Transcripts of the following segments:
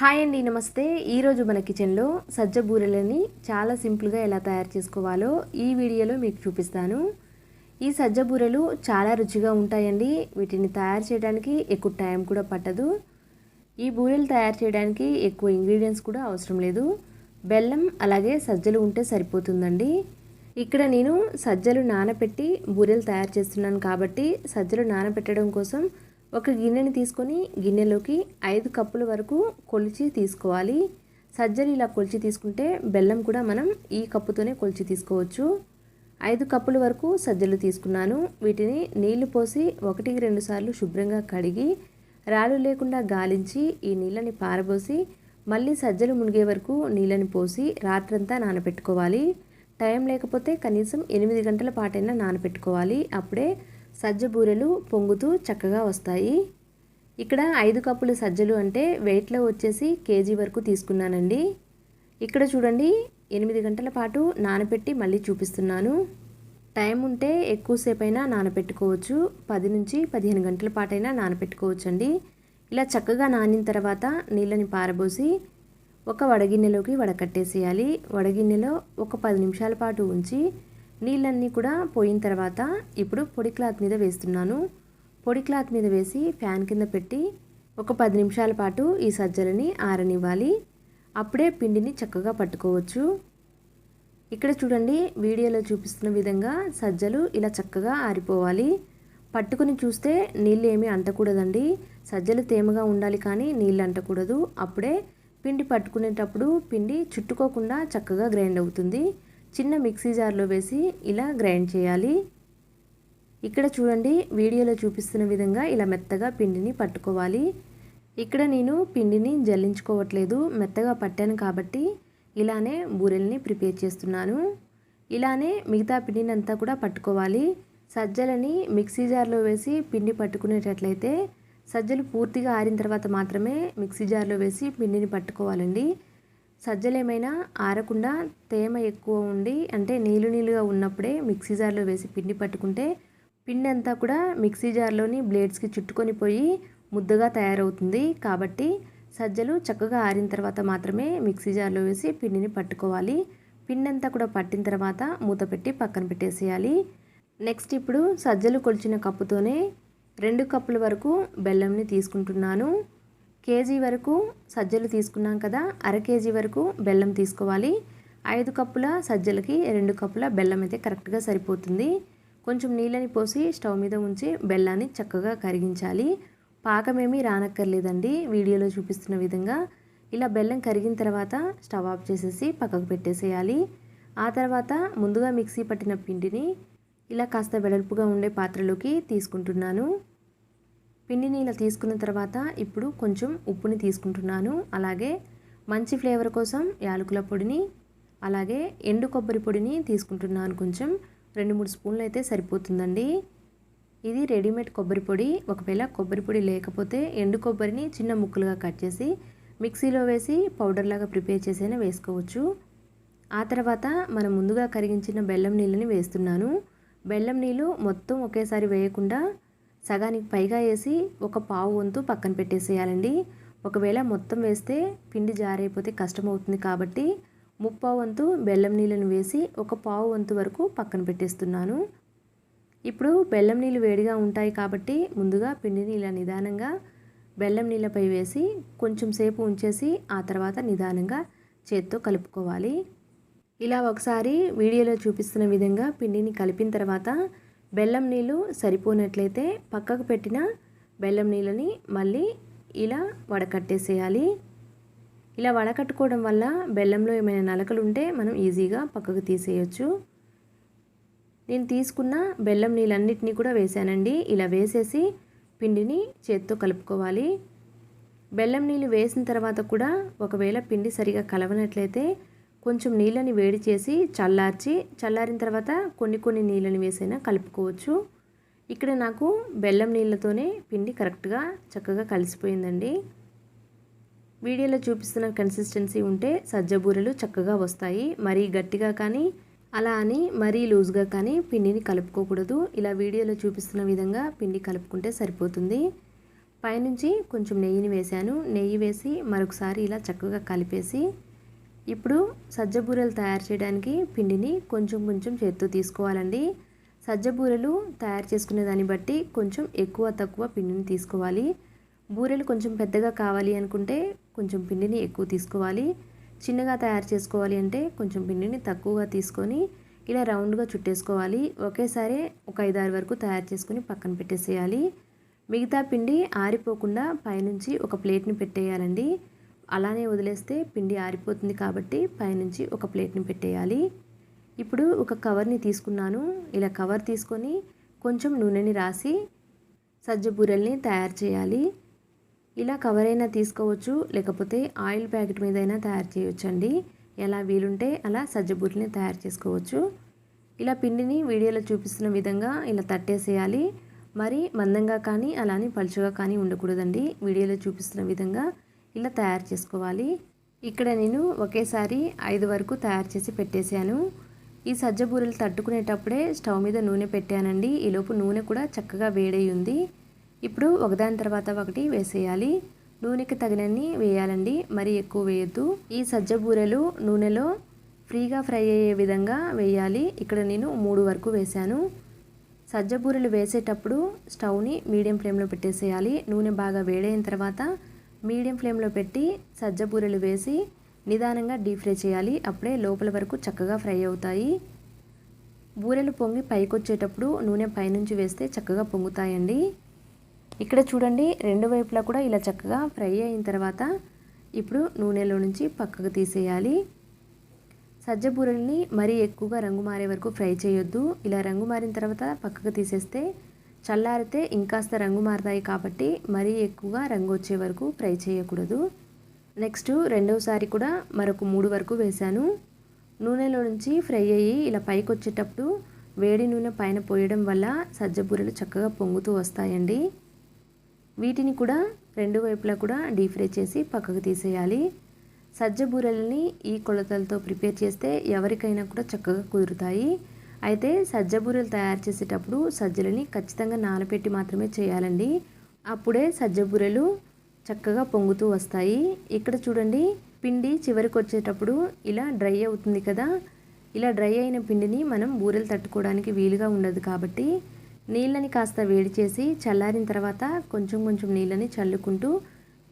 Hi అండి నమస్తే. ఈరోజు మన కిచెన్లో సజ్జ బూరెలని చాలా సింపుల్గా ఎలా తయారు చేసుకోవాలో ఈ వీడియోలో మీకు చూపిస్తాను. ఈ సజ్జ బూరెలు చాలా రుచిగా ఉంటాయండి. వీటిని తయారు చేయడానికి ఎక్కువ టైం కూడా పట్టదు. ఈ బూరెలు తయారు చేయడానికి ఎక్కువ ఇంగ్రీడియంట్స్ కూడా అవసరం లేదు. బెల్లం అలాగే సజ్జలు ఉంటే సరిపోతుందండి. ఇక్కడ నేను సజ్జలు నానబెట్టి బూరెలు తయారు చేస్తున్నాను కాబట్టి సజ్జలు నానబెట్టడం కోసం ఒక గిన్నెని తీసుకొని గిన్నెలోకి ఐదు కప్పుల వరకు కొలిచి తీసుకోవాలి. సజ్జలు ఇలా కొలిచి తీసుకుంటే బెల్లం కూడా మనం ఈ కప్పుతోనే కొలిచి తీసుకోవచ్చు. ఐదు కప్పుల వరకు సజ్జలు తీసుకున్నాను. వీటిని నీళ్ళు పోసి ఒకటికి రెండు సార్లు శుభ్రంగా కడిగి రాళ్ళు లేకుండా గాలించి ఈ నీళ్ళని పారబోసి మళ్ళీ సజ్జలు మునిగే వరకు నీళ్ళని పోసి రాత్రంతా నానబెట్టుకోవాలి. టైం లేకపోతే కనీసం ఎనిమిది గంటల పాటైనా నానబెట్టుకోవాలి. అప్పుడే సజ్జ బూరెలు పొంగుతూ చక్కగా వస్తాయి. ఇక్కడ ఐదు కప్పులు సజ్జలు అంటే వెయిట్లో వచ్చేసి కేజీ వరకు తీసుకున్నానండి. ఇక్కడ చూడండి ఎనిమిది గంటల పాటు నానబెట్టి మళ్ళీ చూపిస్తున్నాను. టైం ఉంటే ఎక్కువసేపైనా నానపెట్టుకోవచ్చు. నానబెట్టుకోవచ్చు పది నుంచి పదిహేను గంటల పాటైనా నానపెట్టుకోవచ్చు అండి ఇలా చక్కగా నానిన తర్వాత నీళ్ళని పారబోసి ఒక వడగిన్నెలోకి వడకట్టేసేయాలి. వడగిన్నెలో ఒక పది నిమిషాల పాటు ఉంచి నీళ్ళన్నీ కూడా పోయిన తర్వాత ఇప్పుడు పొడి క్లాత్ మీద వేస్తున్నాను. పొడి క్లాత్ మీద వేసి ఫ్యాన్ కింద పెట్టి ఒక పది నిమిషాల పాటు ఈ సజ్జలని ఆరనివ్వాలి. అప్పుడే పిండిని చక్కగా పట్టుకోవచ్చు. ఇక్కడ చూడండి వీడియోలో చూపిస్తున్న విధంగా సజ్జలు ఇలా చక్కగా ఆరిపోవాలి. పట్టుకుని చూస్తే నీళ్ళు ఏమీ అంటకూడదండి. సజ్జలు తేమగా ఉండాలి కానీ నీళ్ళు అంటకూడదు. అప్పుడే పిండి పట్టుకునేటప్పుడు పిండి చుట్టుకోకుండా చక్కగా గ్రైండ్ అవుతుంది. చిన్న మిక్సీ జార్లో వేసి ఇలా గ్రైండ్ చేయాలి. ఇక్కడ చూడండి వీడియోలో చూపిస్తున్న విధంగా ఇలా మెత్తగా పిండిని పట్టుకోవాలి. ఇక్కడ నేను పిండిని జల్లించుకోవట్లేదు మెత్తగా పట్టాను కాబట్టి ఇలానే బూరెల్ని ప్రిపేర్ చేస్తున్నాను. ఇలానే మిగతా పిండిని అంతా కూడా పట్టుకోవాలి. సజ్జలని మిక్సీ జార్లో వేసి పిండి పట్టుకునేటట్లయితే సజ్జలు పూర్తిగా ఆరిన తర్వాత మాత్రమే మిక్సీ జార్లో వేసి పిండిని పట్టుకోవాలండి. సజ్జలు ఏమైనా ఆరకుండా తేమ ఎక్కువ ఉండి అంటే నీళ్ళు నీళ్ళుగా ఉన్నప్పుడే మిక్సీ జార్లో వేసి పిండి పట్టుకుంటే పిండి అంతా కూడా మిక్సీ జార్లోని బ్లేడ్స్కి చుట్టుకొని పోయి ముద్దగా తయారవుతుంది. కాబట్టి సజ్జలు చక్కగా ఆరిన తర్వాత మాత్రమే మిక్సీ జార్లో వేసి పిండిని పట్టుకోవాలి. పిండి అంతా కూడా పట్టిన తర్వాత మూత పెట్టి పక్కన పెట్టేసేయాలి. నెక్స్ట్ ఇప్పుడు సజ్జలు కొలిచిన కప్పుతోనే రెండు కప్పుల వరకు బెల్లంని తీసుకుంటున్నాను. కేజీ వరకు సజ్జలు తీసుకున్నాం కదా అర కేజీ వరకు బెల్లం తీసుకోవాలి. ఐదు కప్పుల సజ్జలకి రెండు కప్పుల బెల్లం అయితే కరెక్ట్గా సరిపోతుంది. కొంచెం నీళ్ళని పోసి స్టవ్ మీద ఉంచి బెల్లాన్ని చక్కగా కరిగించాలి. పాకమేమీ రానక్కర్లేదండి వీడియోలో చూపిస్తున్న విధంగా. ఇలా బెల్లం కరిగిన తర్వాత స్టవ్ ఆఫ్ చేసేసి పక్కకు పెట్టేసేయాలి. ఆ తర్వాత ముందుగా మిక్సీ పట్టిన పిండిని ఇలా కాస్త వెడల్పుగా ఉండే పాత్రలోకి తీసుకుంటున్నాను. పిండిని ఇలా తీసుకున్న తర్వాత ఇప్పుడు కొంచెం ఉప్పుని తీసుకుంటున్నాను. అలాగే మంచి ఫ్లేవర్ కోసం యాలకుల పొడిని అలాగే ఎండు కొబ్బరి పొడిని తీసుకుంటున్నాను కొంచెం. రెండు మూడు స్పూన్లు అయితే సరిపోతుందండి. ఇది రెడీమేడ్ కొబ్బరి పొడి. ఒకవేళ కొబ్బరి పొడి లేకపోతే ఎండు కొబ్బరిని చిన్న ముక్కలుగా కట్ చేసి మిక్సీలో వేసి పౌడర్ లాగా ప్రిపేర్ చేసైనా వేసుకోవచ్చు. ఆ తర్వాత మనం ముందుగా కరిగించిన బెల్లం నీళ్ళని వేస్తున్నాను. బెల్లం నీళ్ళు మొత్తం ఒకేసారి వేయకుండా సగానికి పైగా వేసి ఒక పావు వంతు పక్కన పెట్టేసేయాలండి. ఒకవేళ మొత్తం వేస్తే పిండి జారైపోతే కష్టమవుతుంది కాబట్టి ముప్పావు వంతు బెల్లం నీళ్ళను వేసి ఒక పావు వంతు వరకు పక్కన పెట్టేస్తున్నాను. ఇప్పుడు బెల్లం నీళ్ళు వేడిగా ఉంటాయి కాబట్టి ముందుగా పిండిని ఇలా నిదానంగా బెల్లం నీళ్ళపై వేసి కొంచెం సేపు ఉంచేసి ఆ తర్వాత నిదానంగా చేత్తో కలుపుకోవాలి. ఇలా ఒకసారి వీడియోలో చూపిస్తున్న విధంగా పిండిని కలిపిన తర్వాత బెల్లం నీళ్ళు సరిపోనట్లయితే పక్కకు పెట్టిన బెల్లం నీళ్ళని మళ్ళీ ఇలా వడకట్టేసేయాలి. ఇలా వడకట్టుకోవడం వల్ల బెల్లంలో ఏమైనా నలకలు ఉంటే మనం ఈజీగా పక్కకు తీసేయచ్చు. నేను తీసుకున్న బెల్లం నీళ్ళన్నిటినీ కూడా వేసానండి. ఇలా వేసేసి పిండిని చేత్తో కలుపుకోవాలి. బెల్లం నీళ్ళు వేసిన తర్వాత కూడా ఒకవేళ పిండి సరిగా కలవనట్లయితే కొంచెం నీళ్ళని వేడి చేసి చల్లార్చి చల్లారిన తర్వాత కొన్ని కొన్ని నీళ్ళని వేసైనా కలుపుకోవచ్చు. ఇక్కడ నాకు బెల్లం నీళ్ళతోనే పిండి కరెక్ట్గా చక్కగా కలిసిపోయిందండి. వీడియోలో చూపిస్తున్న కన్సిస్టెన్సీ ఉంటే సజ్జ బూరెలు చక్కగా వస్తాయి. మరీ గట్టిగా కానీ అలా అని మరీ లూజ్గా కానీ పిండిని కలుపుకోకూడదు. ఇలా వీడియోలో చూపిస్తున్న విధంగా పిండి కలుపుకుంటే సరిపోతుంది. పైనుంచి కొంచెం నెయ్యిని వేశాను. నెయ్యి వేసి మరొకసారి ఇలా చక్కగా కలిపేసి ఇప్పుడు సజ్జ బూరెలు తయారు చేయడానికి పిండిని కొంచెం కొంచెం చేత్తో తీసుకోవాలండి. సజ్జ బూరెలు తయారు చేసుకునే దాన్ని బట్టి కొంచెం ఎక్కువ తక్కువ పిండిని తీసుకోవాలి. బూరెలు కొంచెం పెద్దగా కావాలి అనుకుంటే కొంచెం పిండిని ఎక్కువ తీసుకోవాలి. చిన్నగా తయారు చేసుకోవాలి అంటే కొంచెం పిండిని తక్కువగా తీసుకొని ఇలా రౌండ్గా చుట్టేసుకోవాలి. ఒకేసారి ఒక ఐదారు వరకు తయారు చేసుకొని పక్కన పెట్టేసేయాలి. మిగతా పిండి ఆరిపోకుండా పైనుంచి ఒక ప్లేట్ని పెట్టేయాలండి. అలానే వదిలేస్తే పిండి ఆరిపోతుంది కాబట్టి పైనుంచి ఒక ప్లేట్ని పెట్టేయాలి. ఇప్పుడు ఒక కవర్ని తీసుకున్నాను. ఇలా కవర్ తీసుకొని కొంచెం నూనెని రాసి సజ్జ బూరెల్ని తయారు చేయాలి. ఇలా కవర్ అయినా తీసుకోవచ్చు లేకపోతే ఆయిల్ ప్యాకెట్ మీద అయినా తయారు చేయొచ్చు అండి ఎలా వీలుంటే అలా సజ్జ బూరెల్ని తయారు చేసుకోవచ్చు. ఇలా పిండిని వీడియోలో చూపిస్తున్న విధంగా ఇలా తట్టేసేయాలి. మరి మందంగా కానీ అలానే పలుచుగా కానీ ఉండకూడదండి. వీడియోలో చూపిస్తున్న విధంగా ఇలా తయారు చేసుకోవాలి. ఇక్కడ నేను ఒకేసారి ఐదు వరకు తయారు చేసి పెట్టేశాను. ఈ సజ్జ బూరెలు తట్టుకునేటప్పుడే స్టవ్ మీద నూనె పెట్టానండి. ఈలోపు నూనె కూడా చక్కగా వేడై ఉంది. ఇప్పుడు ఒకదాని తర్వాత ఒకటి వేసేయాలి. నూనెకి తగినన్ని వేయాలండి. మరి ఎక్కువ వేయద్దు. ఈ సజ్జ బూరెలు నూనెలో ఫ్రీగా ఫ్రై అయ్యే విధంగా వేయాలి. ఇక్కడ నేను మూడు వరకు వేశాను. సజ్జ బూరెలు వేసేటప్పుడు స్టవ్ని మీడియం ఫ్లేమ్లో పెట్టేసేయాలి. నూనె బాగా వేడైన తర్వాత మీడియం ఫ్లేమ్లో పెట్టి సజ్జ బూరెలు వేసి నిదానంగా డీప్ ఫ్రై చేయాలి. అప్పుడే లోపల వరకు చక్కగా ఫ్రై అవుతాయి. బూరెలు పొంగి పైకి వచ్చేటప్పుడు నూనె పైనుంచి వేస్తే చక్కగా పొంగుతాయండి. ఇక్కడ చూడండి రెండు వైపులా కూడా ఇలా చక్కగా ఫ్రై అయిన తర్వాత ఇప్పుడు నూనెలో నుంచి పక్కకు తీసేయాలి. సజ్జ బూరెల్ని మరీ ఎక్కువగా రంగు మారే వరకు ఫ్రై చేయొద్దు. ఇలా రంగు మారిన తర్వాత పక్కకు తీసేస్తే చల్లారితే ఇంకాస్త రంగు మారుతాయి కాబట్టి మరీ ఎక్కువగా రంగు వచ్చే వరకు ఫ్రై చేయకూడదు. నెక్స్ట్ రెండవసారి కూడా మరొక మూడు వరకు వేశాను. నూనెలో నుంచి ఫ్రై అయ్యి ఇలా పైకి వచ్చేటప్పుడు వేడి నూనె పైన పోయడం వల్ల సజ్జ బూరెలు చక్కగా పొంగుతూ వస్తాయండి. వీటిని కూడా రెండు వైపులా కూడా డీప్ ఫ్రై చేసి పక్కకు తీసేయాలి. సజ్జ బూరెలని ఈ కొలతలతో ప్రిపేర్ చేస్తే ఎవరికైనా కూడా చక్కగా కుదురుతాయి. అయితే సజ్జ బూరెలు తయారు చేసేటప్పుడు సజ్జలని ఖచ్చితంగా నానబెట్టి మాత్రమే చేయాలండి. అప్పుడే సజ్జ బూరెలు చక్కగా పొంగుతూ వస్తాయి. ఇక్కడ చూడండి పిండి చివరికి వచ్చేటప్పుడు ఇలా డ్రై అవుతుంది కదా. ఇలా డ్రై అయిన పిండిని మనం బూరెలు తట్టుకోవడానికి వీలుగా ఉండదు కాబట్టి నీళ్ళని కాస్త వేడి చేసి చల్లారిన తర్వాత కొంచెం కొంచెం నీళ్ళని చల్లుకుంటూ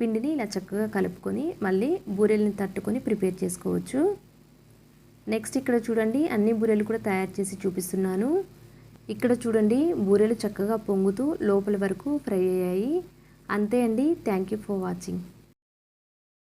పిండిని ఇలా చక్కగా కలుపుకొని మళ్ళీ బూరెల్ని తట్టుకొని ప్రిపేర్ చేసుకోవచ్చు. నెక్స్ట్ ఇక్కడ చూడండి అన్ని బూరెలు కూడా తయారు చేసి చూపిస్తున్నాను. ఇక్కడ చూడండి బూరెలు చక్కగా పొంగుతూ లోపల వరకు ఫ్రై అయ్యాయి. అంతే అండి. Thank you for watching